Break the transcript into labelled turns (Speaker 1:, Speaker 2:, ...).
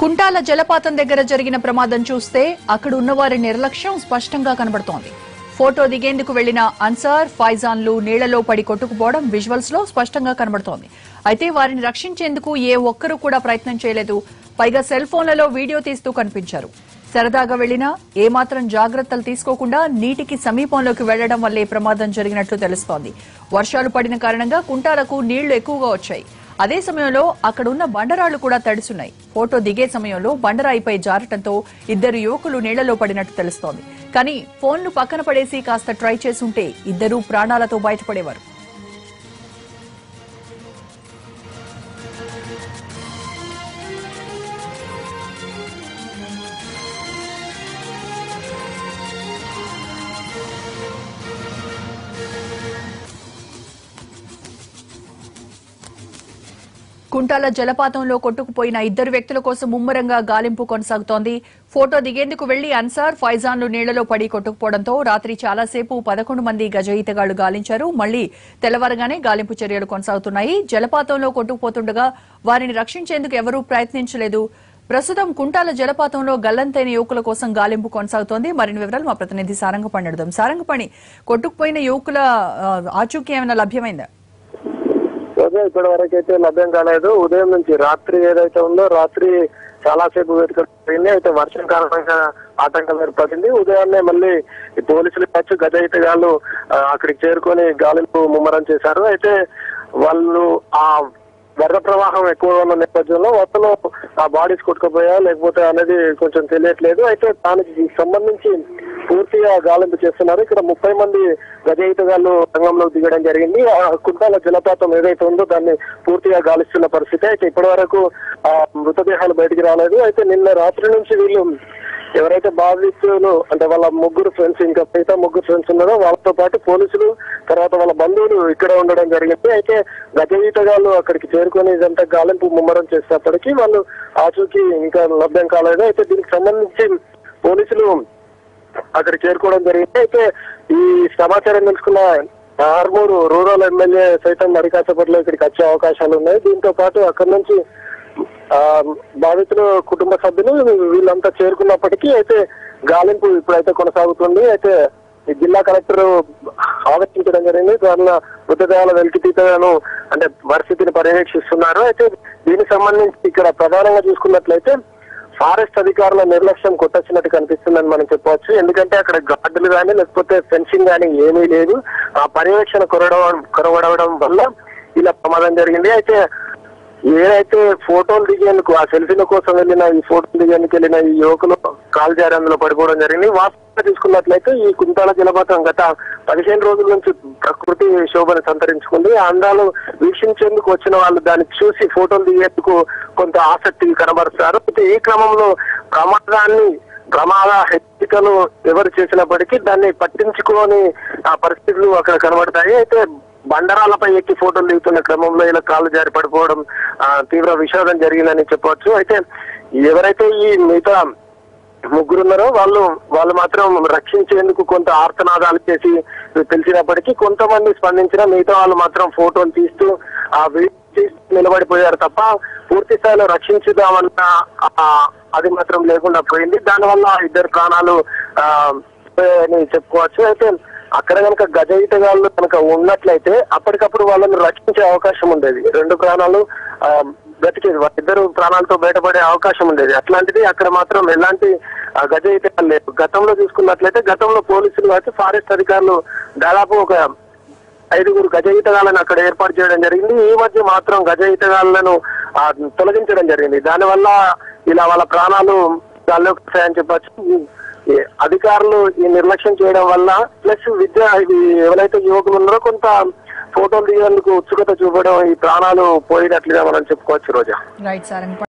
Speaker 1: కుంటాల జలపాతం దగ్గర జరిగిన ప్రమాదం చూస్తే అక్కడ ఉన్నవారి నిర్లక్ష్యం స్పష్టంగా కనబడుతోంది. ఫోటో దిగేందుకు వెళ్ళిన అన్సార్ ఫైజాన్లు నీళ్ళలో పడి కొట్టుకుపోవడం విజువల్స్లో స్పష్టంగా కనబడుతోంది. అయితే వారిని రక్షించేందుకు ఏ ఒక్కరూ కూడా ప్రయత్నం చేయలేదు. పైగా సెల్ ఫోన్లలో వీడియో తీస్తూ కనిపించారు. సరదాగా వెళ్ళినా ఏమాత్రం జాగ్రత్తలు తీసుకోకుండా నీటికి సమీపంలోకి వెళ్ళడం వల్లే ప్రమాదం జరిగినట్లు తెలుస్తోంది. వర్షాలు పడిన కారణంగా కుంటాలకు నీళ్ళు ఎక్కువగా వచ్చాయి. అదే సమయంలో అక్కడ ఉన్న బండరాళ్ళు కూడా తడుచున్నాయి ఫోటో దిగే సమయంలో బండరాయిపై జారటంతో ఇద్దరు యువకులు నీళ్ళలో పడినట్టు తెలుస్తోంది. కానీ ఫోన్లు పక్కన పడేసి కాస్త ట్రై చేసుంటే ఇద్దరూ ప్రాణాలతో బయటపడేవారు. కుంటాల జలపాతంలో కొట్టుకుపోయిన ఇద్దరు వ్యక్తుల కోసం ముమ్మరంగా గాలింపు కొనసాగుతోంది. ఫోటో దిగేందుకు వెళ్ళి అన్సార్ ఫైజాన్లు నీళ్ళలో పడి కొట్టుకుపోవడంతో రాత్రి చాలాసేపు పదకొండు మంది గజ ఈతగాళ్ళు గాలించారు. మళ్ళీ తెల్లవారగానే గాలింపు చర్యలు కొనసాగుతున్నాయి. జలపాతంలో కొట్టుకుపోతుండగా వారిని రక్షించేందుకు ఎవరూ ప్రయత్నించలేదు. ప్రస్తుతం కుంటాల జలపాతంలో గల్లంతైన యువకుల కోసం గాలింపు కొనసాగుతోంది. మరిన్ని వివరాలు మా ప్రతినిధి సారంగపణి అడుదాం సారంగపణి కొట్టుకుపోయిన యువకుల ఆచూకీ ఏమైనా లభ్యమైందా?
Speaker 2: అయితే ఇప్పటి వరకు అయితే లభ్యం కాలేదు. ఉదయం నుంచి రాత్రి ఏదైతే ఉందో రాత్రి చాలాసేపు సేపు అయితే వర్షం కారణంగా ఆటంకం ఏర్పడింది. ఉదయాన్నే మళ్ళీ పోలీసులు కావచ్చు గజ ఈతగాళ్ళు అక్కడికి చేరుకొని గాలింపు ముమ్మరం చేశారు. అయితే వాళ్ళు ఆ వరద ప్రవాహం ఎక్కువ ఉన్న నేపథ్యంలో వరదలో ఆ బాడీస్ కొట్టుకుపోయా లేకపోతే అనేది కొంచెం తెలియట్లేదు. అయితే దానికి సంబంధించి పూర్తిగా గాలింపు చేస్తున్నారు. ఇక్కడ ముప్పై మంది రచయితగాళ్ళు రంగంలో రంగంలోకి దిగడం జరిగింది. ఆ కుంటాల జలపాతం ఏదైతే ఉందో దాన్ని పూర్తిగా గాలిస్తున్న పరిస్థితి అయితే ఇప్పటి వరకు ఆ మృతదేహాలు బయటికి రాలేదు. అయితే నిన్న రాత్రి నుంచి వీళ్ళు ఎవరైతే బాధితులు అంటే వాళ్ళ ముగ్గురు ఫ్రెండ్స్ ఇంకా మిగతా ముగ్గురు ఫ్రెండ్స్ ఉన్నారో వాళ్ళతో పాటు పోలీసులు తర్వాత వాళ్ళ బంధువులు ఇక్కడ ఉండడం జరిగింది. అయితే గజయితగాళ్ళు అక్కడికి చేరుకొని ఇదంతా గాలింపు ముమ్మరం చేసేటప్పటికీ వాళ్ళు ఆచూకీ ఇంకా లభ్యం కాలేదు. అయితే దీనికి సంబంధించి పోలీసులు అక్కడ చేరుకోవడం జరిగింది. అయితే ఈ సమాచారం తెలుసుకున్న ఆర్మూరు రూరల్ ఎమ్మెల్యే సైతం మరికాసపట్లో ఇక్కడికి వచ్చే అవకాశాలు ఉన్నాయి. దీంతో పాటు అక్కడి నుంచి ఆ బాధితుల కుటుంబ సభ్యులు వీళ్ళంతా చేరుకున్నప్పటికీ అయితే గాలింపు ఇప్పుడైతే కొనసాగుతుంది. అయితే ఈ జిల్లా కలెక్టర్ ఆలోచించడం జరిగింది. దానిలో మృతదేహాల వెలికితీతను అంటే పరిస్థితిని పర్యవేక్షిస్తున్నారు. అయితే దీనికి సంబంధించి ఇక్కడ ప్రధానంగా చూసుకున్నట్లయితే ఫారెస్ట్ అధికారుల నిర్లక్ష్యం కొట్టొచ్చినట్టు కనిపిస్తుందని మనం చెప్పవచ్చు. ఎందుకంటే అక్కడ గార్డులు కానీ లేకపోతే ఫెన్సింగ్ కానీ ఏమీ లేదు. ఆ పర్యవేక్షణ కొరవడం కొరవడవడం వల్ల ఇలా ప్రమాదం జరిగింది. అయితే ఏదైతే ఫోటోలు దిగేందుకు ఆ సెల్ఫీల కోసం వెళ్ళిన ఈ ఫోటోలు దిగేందుకు వెళ్ళిన ఈ యువకులు కాల్ జారి అందులో పడిపోవడం జరిగింది. వాస్తవంగా తీసుకున్నట్లయితే ఈ కుంటాల జలపాతం గత పదిహేను రోజుల నుంచి ప్రకృతి శోభను సంతరించుకుంది. అందాలు వీక్షించేందుకు వచ్చిన వాళ్ళు దాన్ని చూసి ఫోటోలు దిగేందుకు కొంత ఆసక్తి కనబరుస్తారు. అయితే ఈ క్రమంలో ప్రమాదాన్ని ప్రమాద హెచ్చరికలు ఎవరు చేసినప్పటికీ దాన్ని పట్టించుకోని ఆ పరిస్థితులు అక్కడ కనబడతాయి. అయితే బండరాలపై ఎక్కి ఫోటోలు దిగుతున్న క్రమంలో ఇలా కాళ్ళు జారి పడిపోవడం తీవ్ర విషాదం జరిగిందని చెప్పవచ్చు. అయితే ఎవరైతే ఈ మిగతా ముగ్గురున్నారో వాళ్ళు వాళ్ళు మాత్రం రక్షించేందుకు కొంత ఆర్తనాదాలు చేసి తెలిసినప్పటికీ కొంతమంది స్పందించిన మిగతా వాళ్ళు మాత్రం ఫోటోలు తీస్తూ ఆ నిలబడిపోయారు తప్ప పూర్తి స్థాయిలో రక్షించుదామన్న అది మాత్రం లేకుండా పోయింది. దానివల్ల ఇద్దరు ప్రాణాలు చెప్పుకోవచ్చు. అయితే అక్కడ కనుక గజ ఈతగాళ్ళు కనుక ఉన్నట్లయితే అప్పటికప్పుడు వాళ్ళని రక్షించే అవకాశం ఉండేది. రెండు ప్రాణాలు బ్రతికేది ఇద్దరు ప్రాణాలతో బయటపడే అవకాశం ఉండేది. అట్లాంటిది అక్కడ మాత్రం ఎలాంటి గజ ఈతగాళ్ళు లేవు గతంలో చూసుకున్నట్లయితే గతంలో పోలీసులు వచ్చి ఫారెస్ట్ అధికారులు దాదాపు ఒక ఐదుగురు గజ ఈతగాళ్ళను అక్కడ ఏర్పాటు చేయడం జరిగింది. ఈ మధ్య మాత్రం గజ ఈతగాళ్ళను తొలగించడం జరిగింది. దానివల్ల ఇలా వాళ్ళ ప్రాణాలు గాల్లోకి వస్తాయని చెప్పచ్చు. అధికారులు ఈ నిర్లక్ష్యం చేయడం వల్ల ప్లస్ విద్య ఇది ఎవరైతే యువకులు ఉన్నారో కొంత ఫోటోలు దిగేందుకు ఉత్సుకత చూపడం ఈ ప్రాణాలు పోయినట్లుగా మనం చెప్పుకోవచ్చు రోజా.